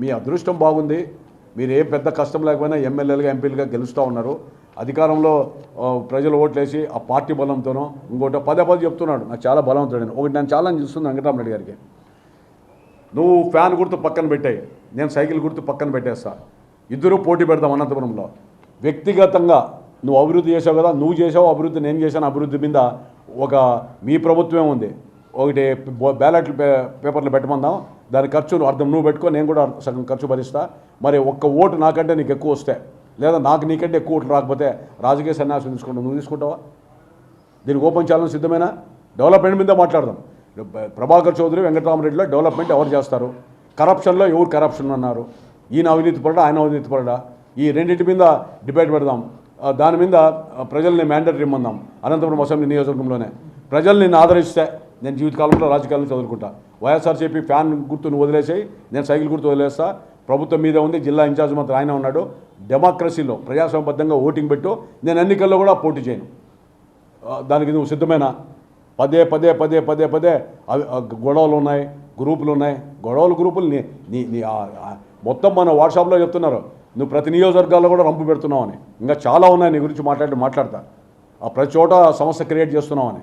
మీ అదృష్టం బాగుంది. మీరు ఏ పెద్ద కష్టం లేకపోయినా ఎమ్మెల్యేలుగా ఎంపీలుగా గెలుస్తూ ఉన్నారు. అధికారంలో ప్రజలు ఓట్లేసి ఆ పార్టీ బలంతోనో ఇంకోటో పదే పదే చెప్తున్నాడు. నాకు చాలా బలవంతుడు ఒకటి నేను చాలా చూస్తుంది వెంకటరామరెడ్డి గారికి. నువ్వు ఫ్యాన్ గుర్తు పక్కన పెట్టాయి. నేను సైకిల్ గుర్తు పక్కన పెట్టేస్తా. ఇద్దరూ పోటీ పెడదాం అనంతపురంలో. వ్యక్తిగతంగా నువ్వు అభివృద్ధి చేసావు కదా నువ్వు చేసావు అభివృద్ధి నేను చేశాను అభివృద్ధి మీద ఒక మీ ప్రభుత్వమే ఉంది. ఒకటి బ్యాలెట్లు పే పేపర్లు పెట్టమందాం. దాని ఖర్చు అర్థం నువ్వు పెట్టుకో నేను కూడా సగం ఖర్చు భరిస్తా. మరి ఒక్క ఓటు నాకంటే నీకు ఎక్కువ వస్తే లేదా నాకు నీకంటే ఎక్కువ ఓట్లు రాకపోతే రాజకీయ సన్యాసం తీసుకుంటావు. నువ్వు తీసుకుంటావా? దీనికి ఓపెన్ ఛాలెంజ్ సిద్ధమేనా? డెవలప్మెంట్ మీద మాట్లాడదాం. ప్రభాకర్ చౌదరి వెంకటరామరెడ్డిలో డెవలప్మెంట్ ఎవరు చేస్తారు? కరప్షన్లో ఎవరు కరప్షన్ అన్నారు? ఈయన అవినీతి పడడా ఆయన అవినీతి పడడా ఈ రెండింటి మీద డిబేట్ పెడదాం. దాని మీద ప్రజల్ని మ్యాండేటరీ ఇమ్మందాం అనంతపురం అసెంబ్లీ నియోజకవర్గంలోనే. ప్రజల్ని ఆదరిస్తే నేను జీవితకాలంలో రాజకీయాలను చదువుకుంటా. వైఎస్ఆర్సీపీ ఫ్యాన్ గుర్తును వదిలేసాయి నేను సైకిల్ గుర్తు వదిలేస్తా. ప్రభుత్వం మీద ఉంది జిల్లా ఇన్ఛార్జ్ మాత్రం ఆయన ఉన్నాడు. డెమోక్రసీలో ప్రజాసంబద్ధంగా ఓటింగ్ పెట్టు. నేను ఎన్నికల్లో కూడా పోటీ చేయను. దానికి నువ్వు సిద్ధమేనా? పదే పదే పదే పదే పదే అవి గొడవలు ఉన్నాయి గ్రూపులు ఉన్నాయి. గొడవలు గ్రూపులు నీ నీ నీ మొత్తం మన వాట్సాప్లో చెప్తున్నారు. నువ్వు ప్రతి నియోజకవర్గాల్లో కూడా రంపు పెడుతున్నావు అని ఇంకా చాలా ఉన్నాయి నీ గురించి మాట్లాడి మాట్లాడతా. ఆ ప్రతి చోట సమస్య క్రియేట్ చేస్తున్నావు అని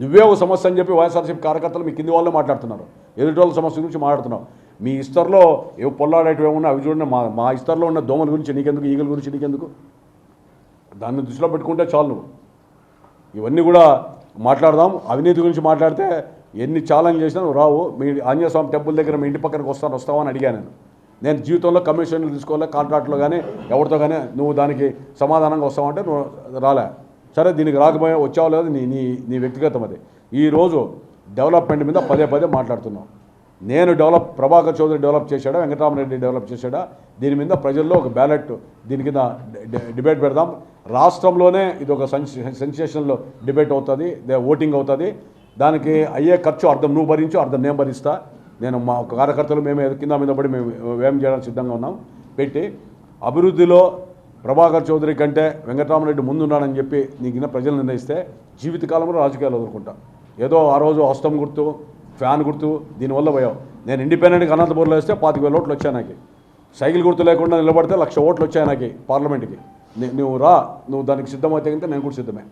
నువ్వే ఒక సమస్య అని చెప్పి వైఎస్ఆర్సీపీ కార్యకర్తలు మీ కింది వాళ్ళే మాట్లాడుతున్నారు. ఎదుటి వాళ్ళ సమస్య గురించి మాట్లాడుతున్నావు. మీ ఇస్తర్లో ఏ పొల్లాడేటివి ఏమన్నా అవి చూడండి మా మా ఇస్తర్లో ఉన్న దోమల గురించి నీకెందుకు ఈగల గురించి నీకెందుకు? దాన్ని దృష్టిలో పెట్టుకుంటే చాలు నువ్వు. ఇవన్నీ కూడా మాట్లాడదాం. అవినీతి గురించి మాట్లాడితే ఎన్ని ఛాలెంజ్ చేసినా నువ్వు రావు. మీ ఆంజనేయస్వామి టెంపుల్ దగ్గర మీ ఇంటి పక్కనకి వస్తాను వస్తావా అని అడిగాను నేను. నేను జీవితంలో కమిషన్లు తీసుకోవాలి కాంట్రాక్ట్లో కానీ ఎవరితో కానీ నువ్వు దానికి సమాధానంగా వస్తావంటే నువ్వు రాలే. సరే దీనికి రాకపోయా వచ్చావో లేదు నీ నీ నీ వ్యక్తిగతం అది. ఈరోజు డెవలప్మెంట్ మీద పదే పదే మాట్లాడుతున్నాం. నేను డెవలప్ ప్రభాకర్ చౌదరి డెవలప్ చేశాడా? వెంకటరామరెడ్డి డెవలప్ చేశాడా? దీని మీద ప్రజల్లో ఒక బ్యాలెట్ దీని కింద డిబేట్ పెడదాం. రాష్ట్రంలోనే ఇది ఒక సెన్సేషన్లో డిబేట్ అవుతుంది. దే- ఓటింగ్ అవుతుంది. దానికి అయ్యే ఖర్చు అర్థం నువ్వు భరించు అర్థం నేను భరిస్తా. నేను మా కార్యకర్తలు మేము కింద మీద పడి మేము వ్యయం చేయడానికి సిద్ధంగా ఉన్నాం. పెట్టి అభివృద్ధిలో ప్రభాకర్ చౌదరి కంటే వెంకటరామరెడ్డి ముందున్నాడని చెప్పి నీకు ప్రజలు నిర్ణయిస్తే జీవితకాలంలో రాజకీయాలు ఎదుర్కొంటా. ఏదో ఆ రోజు హస్తం గుర్తు ఫ్యాన్ గుర్తు దీనివల్ల పోయావు నేను ఇండిపెండెంట్గా అనంతపూర్లో వేస్తే పాతిక వేల ఓట్లు వచ్చాయి నాకు. సైకిల్ గుర్తు లేకుండా నిలబడితే లక్ష ఓట్లు వచ్చాయి నాకు పార్లమెంట్కి. నువ్వు రా నువ్వు దానికి సిద్ధమైతే కనుక నేను కూడా సిద్ధమే.